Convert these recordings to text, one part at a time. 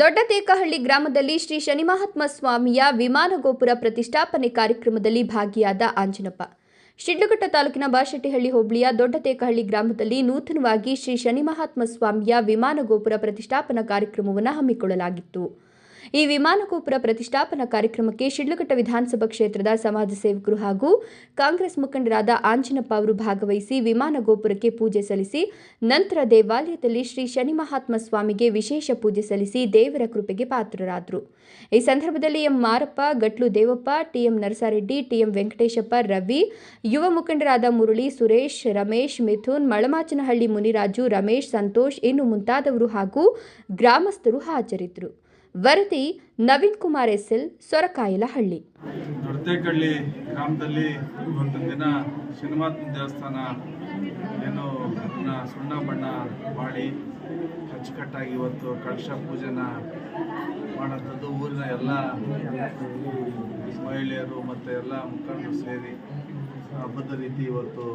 ದೊಡ್ಡತೇಕಹಳ್ಳಿ ಗ್ರಾಮದಲ್ಲಿ ಶ್ರೀ ಶನಿಮಹಾತ್ಮ ಸ್ವಾಮಿಯ ವಿಮಾನ ಗೋಪುರ ಪ್ರತಿಷ್ಠಾಪನೆ ಕಾರ್ಯಕ್ರಮದಲ್ಲಿ ಭಾಗಿಯಾದ ಆಂಜನಪ್ಪ. ಶಿಡ್ಲಘಟ್ಟ ತಾಲೂಕಿನ ಬಾಶೆಟ್ಟಿಹಳ್ಳಿ ಹೋಬಳಿಯ ದೊಡ್ಡತೇಕಹಳ್ಳಿ ಗ್ರಾಮದಲ್ಲಿ ನೂತನವಾಗಿ ಶ್ರೀ ಶನಿಮಹಾತ್ಮ ಸ್ವಾಮಿಯ ವಿಮಾನ ಗೋಪುರ ಪ್ರತಿಷ್ಠಾಪನಾ ಕಾರ್ಯಕ್ರಮವನ್ನು ಹಮ್ಮಿಕೊಳ್ಳಲಾಗಿತ್ತು. ಈ ವಿಮಾನ ಗೋಪುರ ಪ್ರತಿಷ್ಠಾಪನಾ ಕಾರ್ಯಕ್ರಮಕ್ಕೆ ಶಿಡ್ಲಘಟ್ಟ ವಿಧಾನಸಭಾ ಕ್ಷೇತ್ರದ ಸಮಾಜ ಸೇವಕರು ಹಾಗೂ ಕಾಂಗ್ರೆಸ್ ಮುಖಂಡರಾದ ಆಂಜನಪ್ಪ ಅವರು ಭಾಗವಹಿಸಿ ವಿಮಾನ ಗೋಪುರಕ್ಕೆ ಪೂಜೆ ಸಲ್ಲಿಸಿ, ನಂತರ ದೇವಾಲಯದಲ್ಲಿ ಶ್ರೀ ಶನಿ ಮಹಾತ್ಮ ಸ್ವಾಮಿಗೆ ವಿಶೇಷ ಪೂಜೆ ಸಲ್ಲಿಸಿ ದೇವರ ಕೃಪೆಗೆ ಪಾತ್ರರಾದರು. ಈ ಸಂದರ್ಭದಲ್ಲಿ M Marappa, Gatlu Devappa T M Narasareddy T M Venkateshappa, Ravi, ಯುವ ಮುಖಂಡರಾದ ಮುರಳಿ ಸುರೇಶ್, ರಮೇಶ್, ಮಿಥುನ್, ಮಳಮಾಚನಹಳ್ಳಿ ಮುನಿರಾಜು, ರಮೇಶ್, ಸಂತೋಷ್, ಇನ್ನು ಮುಂತಾದವರು ಹಾಗೂ ಗ್ರಾಮಸ್ಥರು ಹಾಜರಿದ್ದರು. ವರದಿ ನವೀನ್ ಕುಮಾರ್ ಎಸ್ಎಲ್, ಸೊರಕಾಯಲಹಳ್ಳಿ. ದೊಡ್ಡತೇಕಳ್ಳಿ ಗ್ರಾಮದಲ್ಲಿ ಒಂದು ದಿನ ಶನಿಮಾತ್ಮ ದೇವಸ್ಥಾನ ಏನು ಅದನ್ನ ಸುಣ್ಣ ಬಣ್ಣ ಮಾಡಿ ಅಚ್ಚುಕಟ್ಟಾಗಿ ಇವತ್ತು ಕಳಶ ಪೂಜೆನ ಮಾಡೋಂಥದ್ದು ಊರಿನ ಎಲ್ಲ ಮಹಿಳೆಯರು ಮತ್ತು ಎಲ್ಲ ಮುಖಂಡರು ಸೇರಿ ಹಬ್ಬದ ರೀತಿ ಇವತ್ತು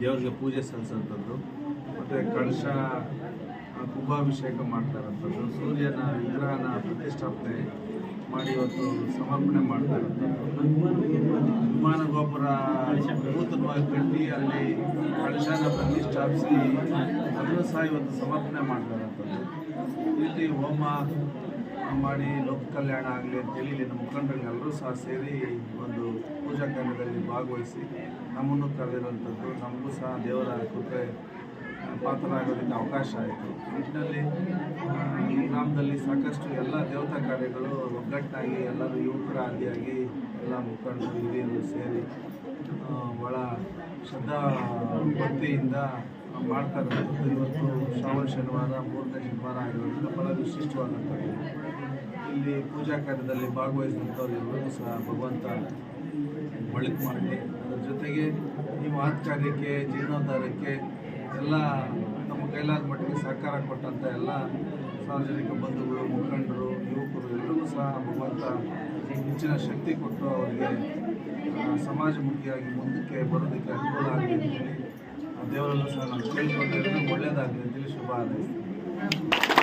ದೇವರಿಗೆ ಪೂಜೆ ಸಲ್ಲಿಸೋಂಥದ್ದು ಮತ್ತು ಕಳಶ ಕುಂಭಾಭಿಷೇಕ ಮಾಡ್ತಾ ಇರೋಂಥದ್ದು ಸೂರ್ಯನ ವಿಗ್ರಹನ ಪ್ರತಿಷ್ಠಾಪನೆ ಮಾಡಿ ಇವತ್ತು ಸಮರ್ಪಣೆ ಮಾಡ್ತಾ ವಿಮಾನ ಗೋಪುರ ನೂತನವಾಗಿ ಕಟ್ಟಿ ಅಲ್ಲಿ ಕಳಶನ ಪ್ರತಿಷ್ಠಾಪಿಸಿ ಅದನ್ನು ಸಹ ಇವತ್ತು ಸಮರ್ಪಣೆ ಮಾಡ್ತಾ ಇಲ್ಲಿ ಹೋಮ ಮಾಡಿ ಲೋಕ ಕಲ್ಯಾಣ ಆಗಲಿ ಅಂತೇಳಿ ಇಲ್ಲಿನ ಮುಖಂಡರು ಎಲ್ಲರೂ ಸಹ ಸೇರಿ ಒಂದು ಪೂಜಾ ಕಾರ್ಯದಲ್ಲಿ ಭಾಗವಹಿಸಿ ನಮ್ಮನ್ನು ಕರೆದಿರುವಂಥದ್ದು ನಮಗೂ ಸಹ ದೇವರ ಕೃಪೆ ಪಾತ್ರರಾಗೋದಕ್ಕೆ ಅವಕಾಶ ಆಯಿತು. ನಿಟ್ಟಿನಲ್ಲಿ ಈ ಗ್ರಾಮದಲ್ಲಿ ಸಾಕಷ್ಟು ಎಲ್ಲ ದೇವತಾ ಕಾರ್ಯಗಳು ಒಗ್ಗಟ್ಟಾಗಿ ಎಲ್ಲರೂ ಯುವಕರ ಆದಿಯಾಗಿ ಎಲ್ಲ ಮುಖಂಡರು, ಹಿರಿಯರು ಸೇರಿ ಭಾಳ ಶ್ರದ್ಧಾ ಭಕ್ತಿಯಿಂದ ಮಾಡ್ತಾರೆ ಇವತ್ತು ಶ್ರಾವಣ, ಶನಿವಾರ ಮೂರನೇ ಶನಿವಾರ ಆಗಿರೋದ್ರಿಂದ ಭಾಳ ವಿಶಿಷ್ಟವಾದಂಥದ್ದು. ಇಲ್ಲಿ ಪೂಜಾ ಕಾರ್ಯದಲ್ಲಿ ಭಾಗವಹಿಸಿದಂಥವ್ರು ಎಲ್ಲರೂ ಸಹ ಭಗವಂತ ಬಳಕೆ ಮಾಡಲಿ ಅದರ ಜೊತೆಗೆ ಈ ಮಹತ್ ಕಾರ್ಯಕ್ಕೆ ಜೀರ್ಣೋದ್ಧಾರಕ್ಕೆ ಎಲ್ಲ ನಮ್ಮ ಕೈಲಾದ ಮಟ್ಟಿಗೆ ಸಹಕಾರ ಕೊಟ್ಟಂಥ ಎಲ್ಲ ಸಾರ್ವಜನಿಕ ಬಂಧುಗಳು, ಮುಖಂಡರು, ಯುವಕರು ಎಲ್ಲರಿಗೂ ಸಹ ಭಗವಂತ ಹೆಚ್ಚಿನ ಶಕ್ತಿ ಕೊಟ್ಟು ಅವರಿಗೆ ಸಮಾಜಮುಖಿಯಾಗಿ ಮುಂದಕ್ಕೆ ಬರೋದಕ್ಕೆ ಅನುಕೂಲ ಆಗಲಿ ಅಂತೇಳಿ ಆ ದೇವರಲ್ಲೂ ಸಹ ನಾನು ಕೇಳಿಕೊಂಡು ಒಳ್ಳೆಯದಾಗಲಿ ಅಂತೇಳಿ ಶುಭ ಹಾರೈಸ್ತೀನಿ.